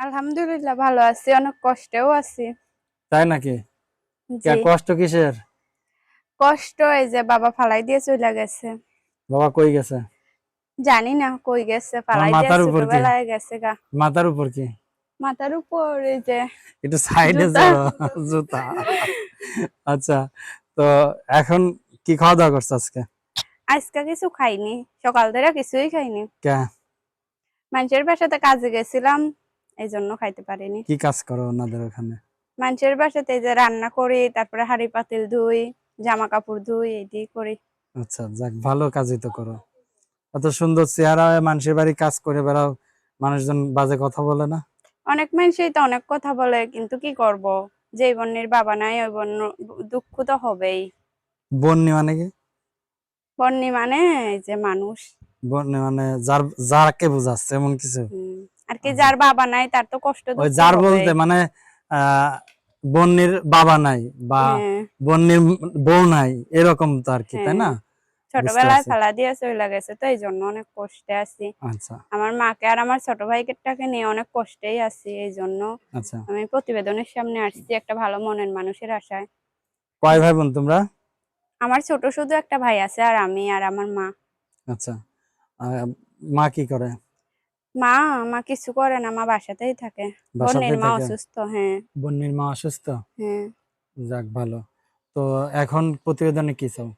আলহামদুলিল্লাহ ভালো আছি অনেক কষ্টেও আছি। তাই নাকি? কষ্ট কিসের? কষ্ট এই যে বাবা ফালাই দিয়ে চলে গেছে। বাবা কই গেছে? জানি না কই গেছে ফালাই দিয়ে? ছোটবেলায় গেছে গা। মাথার উপর কি? মাথার উপর এই যে একটু সাইডে জুতা। যাও জুতা। আচ্ছা তো এখন কি খাওয়া দাওয়া করছ আজকে? আজকে কিছু খাইনি সকাল ধরে কিছুই খাইনি। কে? মানুষের বাসাতে কাজে গেছিলাম এই জন্য খাইতে পারিনি। কি কাজ করো ওনাদের ওখানে? মানুষের বাসাতে যে রান্না করি তারপরে হাড়ি পাতিল ধুই জামা কাপড় ধুই এটি করি। আচ্ছা যাক ভালো কাজই তো করো। এত সুন্দর চেহারা মানুষের বাড়ি কাজ করে বেড়াও মানুষজন বাজে কথা বলে না? অনেক মানুষই তো অনেক কথা বলে কিন্তু কি করব? যে বন্যের বাবা নাই ওই বন্য দুঃখ তো হবেই। বন্যি মানে কি? বন্যি মানে যে মানুষ। বন্যি মানে যার যাকে বোঝাচ্ছে এমন কিছু? আর কি যার বাবা নাই তার তো কষ্ট ওই যার বলতে মানে বন্যির বাবা নাই বা হ্যাঁ, বন্যির বউ নাই এরকম তো আর কি তাই না? ছোটবেলায়। ফেলা দিয়ে চলে গেছে তো এই জন্য অনেক কষ্টে আছি। আচ্ছা। আমার মাকে আর আমার ছোট ভাইকেটাকে নিয়ে অনেক কষ্টেই আছি এই জন্য আচ্ছা। আমি প্রতিবেদনের সামনে আসছি একটা ভালো মনের মানুষের আশায়। কয় ভাই বোন তোমরা? আমার ছোট শুধু একটা ভাই আছে আর আমি আর আমার মা। আচ্ছা। মা কি করে? মা মা কিছু করে না মা বাসাতেই থাকে। বোনের মা অসুস্থ হ্যাঁ। বন্যির মা অসুস্থ? হ্যাঁ। যাক ভালো। তো এখন প্রতিবেদনে কি চাও?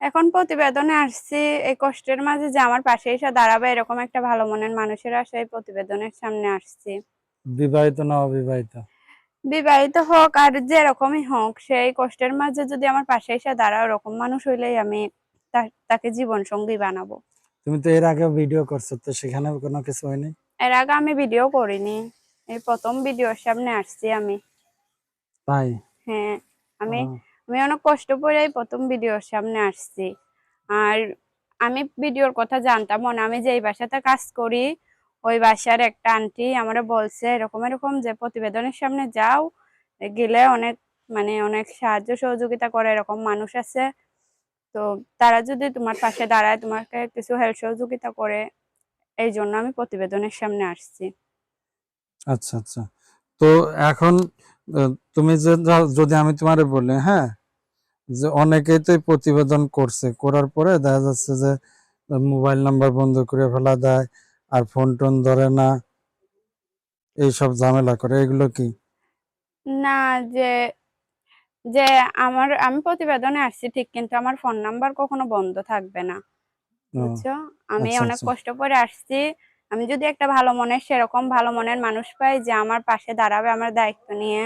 এখন প্রতিবেদনে আসছি এই কষ্টের মাঝে যে আমার পাশে এসে দাঁড়াবে এরকম একটা ভালো মনের মানুষের এই প্রতিবেদনের সামনে আসছি। বিবাহিত না অবিবাহিত? বিবাহিত হোক আর যেরকমই হোক সেই কষ্টের মাঝে যদি আমার পাশে এসে দাঁড়ায় ওরকম মানুষ হইলেই আমি তাকে জীবন সঙ্গী বানাবো। তুমি তো এর আগে ভিডিও করছ তো সেখানে কোনো কিছু হয়নি? এর আগে আমি ভিডিও করিনি। এই প্রথম ভিডিওর সামনে আসছি আমি। তাই? হ্যাঁ আমি আমি অনেক কষ্ট করে এই প্রথম ভিডিওর সামনে আসছি। আর আমি ভিডিওর কথা জানতাম না আমি যে এই বাসাতে কাজ করি ওই বাসার একটা আন্টি আমারে বলছে এরকম এরকম যে প্রতিবেদনের সামনে যাও গেলে অনেক মানে অনেক সাহায্য সহযোগিতা করে এরকম মানুষ আছে। তো তারা যদি তোমার পাশে দাঁড়ায় তোমাকে কিছু হেল্প সহযোগিতা করে এই জন্য আমি প্রতিবেদনের সামনে আসছি। আচ্ছা আচ্ছা। তো এখন তুমি যে যদি আমি তোমারে বলি হ্যাঁ যে অনেকেই তো প্রতিবেদন করছে করার পরে দেখা যাচ্ছে যে মোবাইল নাম্বার বন্ধ করে ফেলা দেয় আর ফোন টোন ধরে না এইসব ঝামেলা করে এগুলো কি? না যে যে আমার আমি প্রতিবেদনে আসছি ঠিক কিন্তু আমার ফোন নাম্বার কখনো বন্ধ থাকবে না। বুঝছ? আমি আচ্ছা, অনেক আচ্ছা। কষ্ট করে আসছি। আমি যদি একটা ভালো মনের সেরকম ভালো মনের মানুষ পাই যে আমার পাশে দাঁড়াবে আমার দায়িত্ব নিয়ে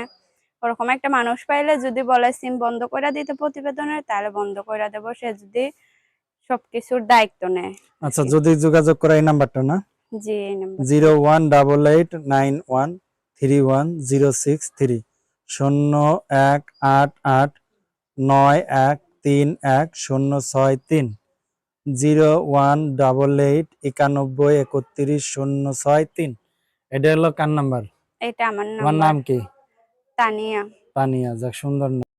ওরকম একটা মানুষ পাইলে যদি বলে সিম বন্ধ করে দিতে প্রতিবেদনের তাহলে বন্ধ করে দেবো। সে যদি সবকিছুর দায়িত্ব নেয়। আচ্ছা যদি যোগাযোগ করা এই নাম্বারটা না? জি এই number zero one double eight nine one three one zero six three. শূন্য এক আট আট নয় এক তিন এক শূন্য ছয় তিন। জিরো ওয়ান ডাবল এইট একানব্বই একত্রিশ শূন্য ছয় তিন। এটা হলো কার নাম্বার? এটা আমার তোমার নাম কি? তানিয়া। তানিয়া যাক সুন্দর নাম।